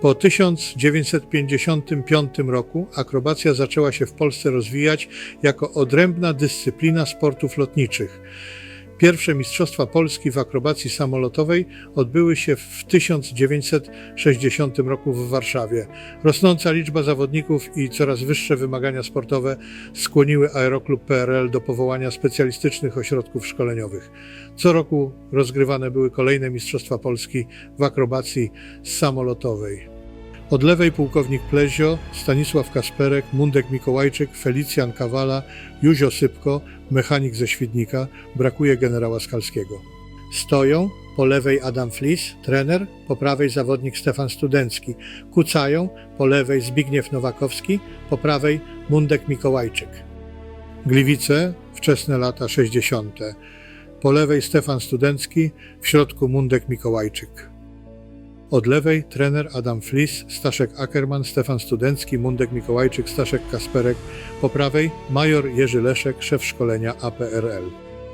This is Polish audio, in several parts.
Po 1955 roku akrobacja zaczęła się w Polsce rozwijać jako odrębna dyscyplina sportów lotniczych. Pierwsze Mistrzostwa Polski w akrobacji samolotowej odbyły się w 1960 roku w Warszawie. Rosnąca liczba zawodników i coraz wyższe wymagania sportowe skłoniły Aeroklub PRL do powołania specjalistycznych ośrodków szkoleniowych. Co roku rozgrywane były kolejne Mistrzostwa Polski w akrobacji samolotowej. Od lewej pułkownik Plezio, Stanisław Kasperek, Mundek Mikołajczyk, Felicjan Kawala, Józio Sypko, mechanik ze Świdnika, brakuje generała Skalskiego. Stoją po lewej Adam Flis, trener, po prawej zawodnik Stefan Studencki. Kucają po lewej Zbigniew Nowakowski, po prawej Mundek Mikołajczyk. Gliwice, wczesne lata 60. Po lewej Stefan Studencki, w środku Mundek Mikołajczyk. Od lewej trener Adam Flis, Staszek Ackerman, Stefan Studencki, Mundek Mikołajczyk, Staszek Kasperek. Po prawej major Jerzy Leszek, szef szkolenia APRL.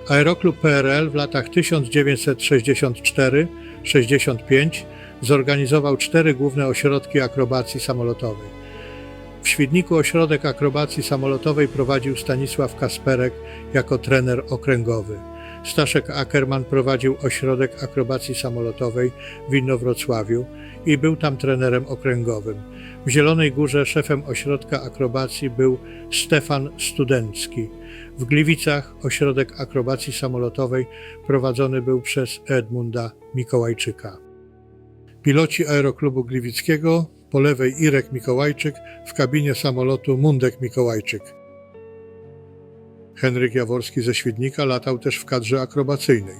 Aeroklub PRL w latach 1964-65 zorganizował cztery główne ośrodki akrobacji samolotowej. W Świdniku ośrodek akrobacji samolotowej prowadził Stanisław Kasperek jako trener okręgowy. Staszek Ackerman prowadził ośrodek akrobacji samolotowej w Inowrocławiu i był tam trenerem okręgowym. W Zielonej Górze szefem ośrodka akrobacji był Stefan Studencki. W Gliwicach ośrodek akrobacji samolotowej prowadzony był przez Edmunda Mikołajczyka. Piloci Aeroklubu Gliwickiego po lewej Irek Mikołajczyk, w kabinie samolotu Mundek Mikołajczyk. Henryk Jaworski ze Świdnika latał też w kadrze akrobacyjnej.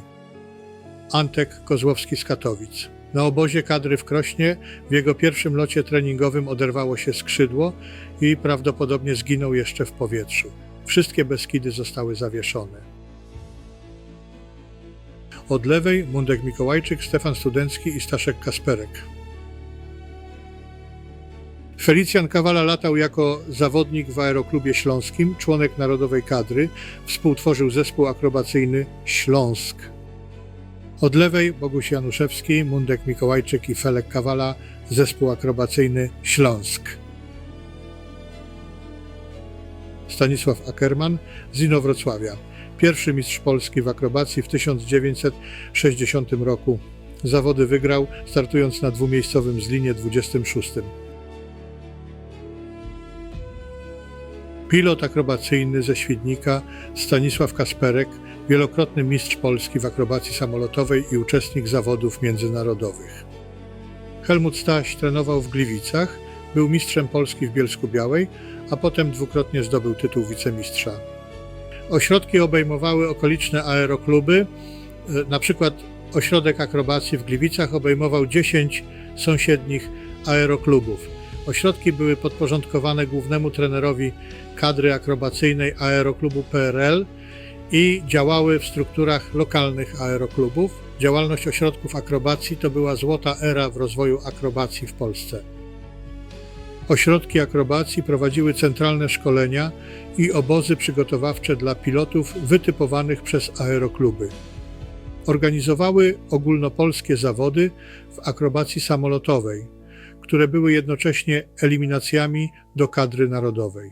Antek Kozłowski z Katowic. Na obozie kadry w Krośnie w jego pierwszym locie treningowym oderwało się skrzydło i prawdopodobnie zginął jeszcze w powietrzu. Wszystkie Beskidy zostały zawieszone. Od lewej Mundek Mikołajczyk, Stefan Studencki i Staszek Kasperek. Felicjan Kawala latał jako zawodnik w Aeroklubie Śląskim, członek narodowej kadry, współtworzył zespół akrobacyjny Śląsk. Od lewej Boguś Januszewski, Mundek Mikołajczyk i Felek Kawala, zespół akrobacyjny Śląsk. Stanisław Ackerman z Inowrocławia, pierwszy mistrz Polski w akrobacji w 1960 roku. Zawody wygrał, startując na dwumiejscowym zlinie 26. Pilot akrobacyjny ze Świdnika Stanisław Kasperek, wielokrotny mistrz Polski w akrobacji samolotowej i uczestnik zawodów międzynarodowych. Helmut Staś trenował w Gliwicach, był mistrzem Polski w Bielsku Białej, a potem dwukrotnie zdobył tytuł wicemistrza. Ośrodki obejmowały okoliczne aerokluby, e, na przykład ośrodek akrobacji w Gliwicach obejmował 10 sąsiednich aeroklubów. Ośrodki były podporządkowane głównemu trenerowi kadry akrobacyjnej Aeroklubu PRL i działały w strukturach lokalnych aeroklubów. Działalność ośrodków akrobacji to była złota era w rozwoju akrobacji w Polsce. Ośrodki akrobacji prowadziły centralne szkolenia i obozy przygotowawcze dla pilotów wytypowanych przez aerokluby. Organizowały ogólnopolskie zawody w akrobacji samolotowej, które były jednocześnie eliminacjami do kadry narodowej.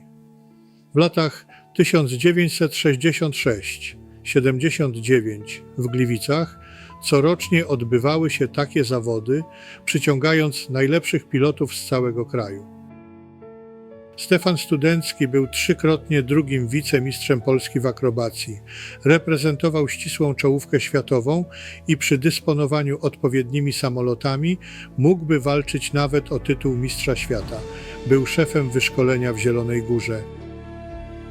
W latach 1966-79 w Gliwicach corocznie odbywały się takie zawody, przyciągając najlepszych pilotów z całego kraju. Stefan Studencki był trzykrotnie drugim wicemistrzem Polski w akrobacji. Reprezentował ścisłą czołówkę światową i przy dysponowaniu odpowiednimi samolotami mógłby walczyć nawet o tytuł mistrza świata. Był szefem wyszkolenia w Zielonej Górze.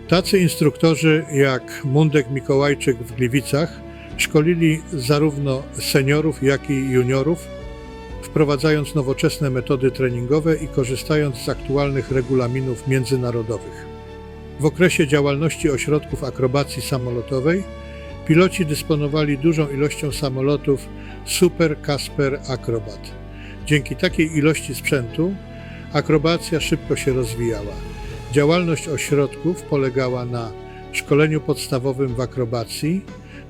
Tacy instruktorzy jak Mundek Mikołajczyk w Gliwicach szkolili zarówno seniorów, jak i juniorów, wprowadzając nowoczesne metody treningowe i korzystając z aktualnych regulaminów międzynarodowych. W okresie działalności ośrodków akrobacji samolotowej piloci dysponowali dużą ilością samolotów Super Casper Acrobat. Dzięki takiej ilości sprzętu akrobacja szybko się rozwijała. Działalność ośrodków polegała na szkoleniu podstawowym w akrobacji,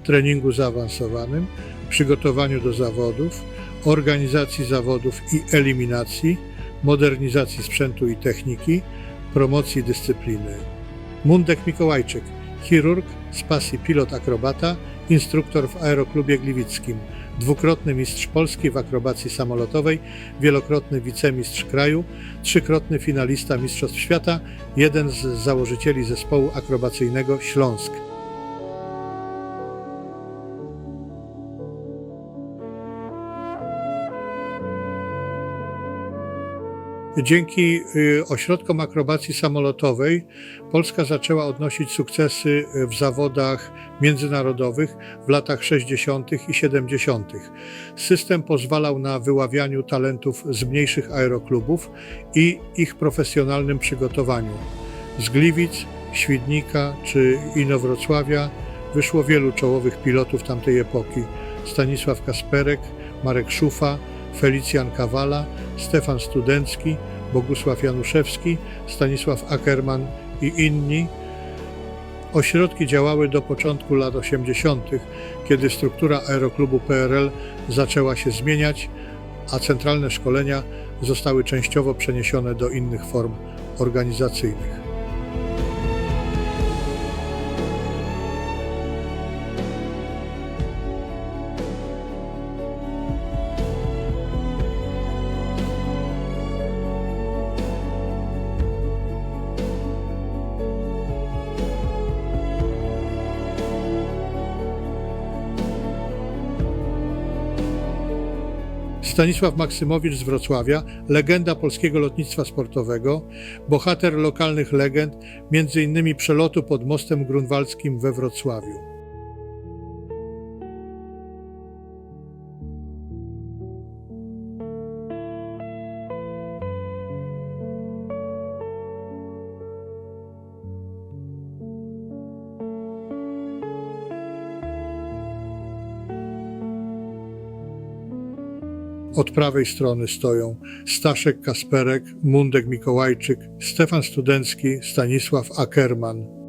treningu zaawansowanym, przygotowaniu do zawodów, organizacji zawodów i eliminacji, modernizacji sprzętu i techniki, promocji dyscypliny. Mundek Mikołajczyk, chirurg, z pasji pilot akrobata, instruktor w Aeroklubie Gliwickim, dwukrotny mistrz Polski w akrobacji samolotowej, wielokrotny wicemistrz kraju, trzykrotny finalista Mistrzostw Świata, jeden z założycieli zespołu akrobacyjnego Śląsk. Dzięki y, ośrodkom akrobacji samolotowej Polska zaczęła odnosić sukcesy w zawodach międzynarodowych w latach 60. i 70. System pozwalał na wyławianiu talentów z mniejszych aeroklubów i ich profesjonalnym przygotowaniu. Z Gliwic, Świdnika czy Inowrocławia wyszło wielu czołowych pilotów tamtej epoki: Stanisław Kasperek, Marek Szufa, Felicjan Kawala, Stefan Studencki, Bogusław Januszewski, Stanisław Ackerman i inni. Ośrodki działały do początku lat 80., kiedy struktura aeroklubu PRL zaczęła się zmieniać, a centralne szkolenia zostały częściowo przeniesione do innych form organizacyjnych. Stanisław Maksymowicz z Wrocławia, legenda polskiego lotnictwa sportowego, bohater lokalnych legend, m.in. przelotu pod mostem grunwaldzkim we Wrocławiu. Od prawej strony stoją Staszek Kasperek, Mundek Mikołajczyk, Stefan Studencki, Stanisław Ackerman.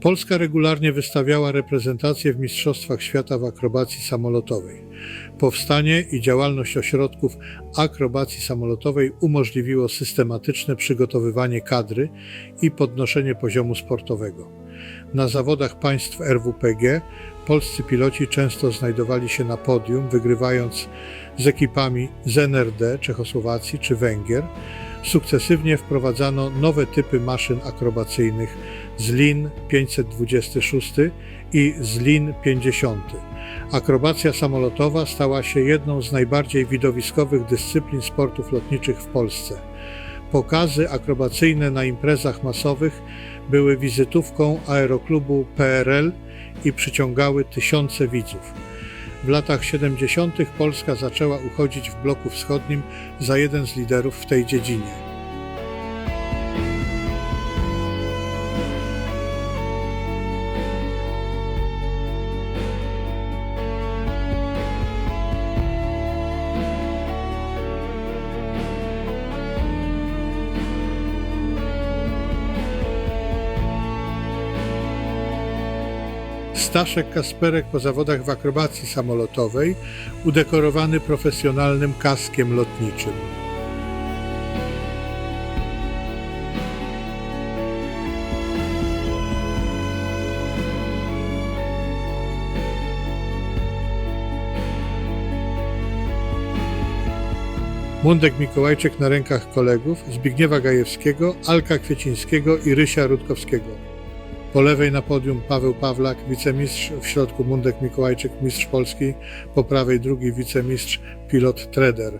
Polska regularnie wystawiała reprezentacje w Mistrzostwach Świata w akrobacji samolotowej. Powstanie i działalność ośrodków akrobacji samolotowej umożliwiło systematyczne przygotowywanie kadry i podnoszenie poziomu sportowego. Na zawodach państw RWPG polscy piloci często znajdowali się na podium, wygrywając z ekipami z NRD, Czechosłowacji czy Węgier. Sukcesywnie wprowadzano nowe typy maszyn akrobacyjnych z LIN 526 i z LIN 50. Akrobacja samolotowa stała się jedną z najbardziej widowiskowych dyscyplin sportów lotniczych w Polsce. Pokazy akrobacyjne na imprezach masowych były wizytówką aeroklubu PRL i przyciągały tysiące widzów. W latach 70. Polska zaczęła uchodzić w bloku wschodnim za jeden z liderów w tej dziedzinie. Staszek Kasperek po zawodach w akrobacji samolotowej, udekorowany profesjonalnym kaskiem lotniczym. Mundek Mikołajczyk na rękach kolegów Zbigniewa Gajewskiego, Alka Kwiecińskiego i Rysia Rutkowskiego. Po lewej na podium Paweł Pawlak, wicemistrz, w środku Mundek Mikołajczyk, mistrz Polski, po prawej drugi wicemistrz, pilot Treder.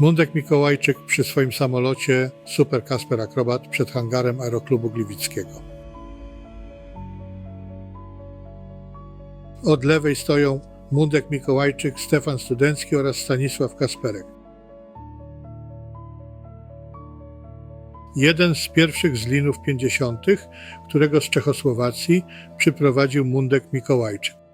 Mundek Mikołajczyk przy swoim samolocie Super Kasper Akrobat przed hangarem Aeroklubu Gliwickiego. Od lewej stoją Mundek Mikołajczyk, Stefan Studencki oraz Stanisław Kasperek. Jeden z pierwszych z linów 50., którego z Czechosłowacji przyprowadził Mundek Mikołajczyk.